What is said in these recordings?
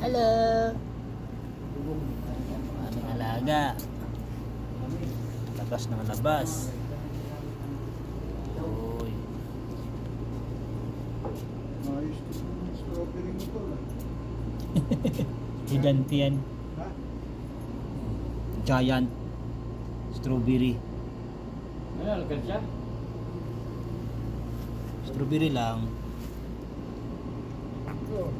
Hello! Aming alaga. Labas ng labas. Uy. Gigante yan. Giant. Strawberry. Ano, siya? Strawberry lang. Ito.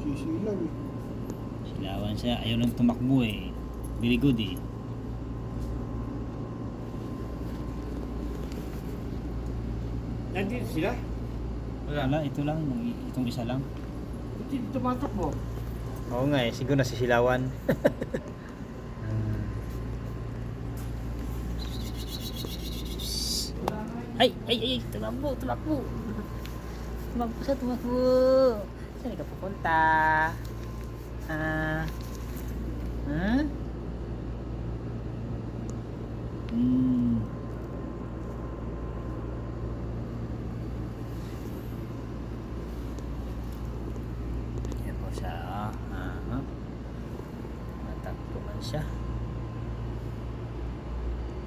Sisilaw eh. Silawan siya. Ayaw lang tumakbo eh. Very good eh. Nandito sila? Wala, ito lang. Itong isa lang. Hindi tumatak mo. Oo nga eh. Siguro nasisilawan. ay, ay, ay, tumakbo, tumakbo. Tumakbo siya, tumakbo. Saan ka pupunta? Ah, siya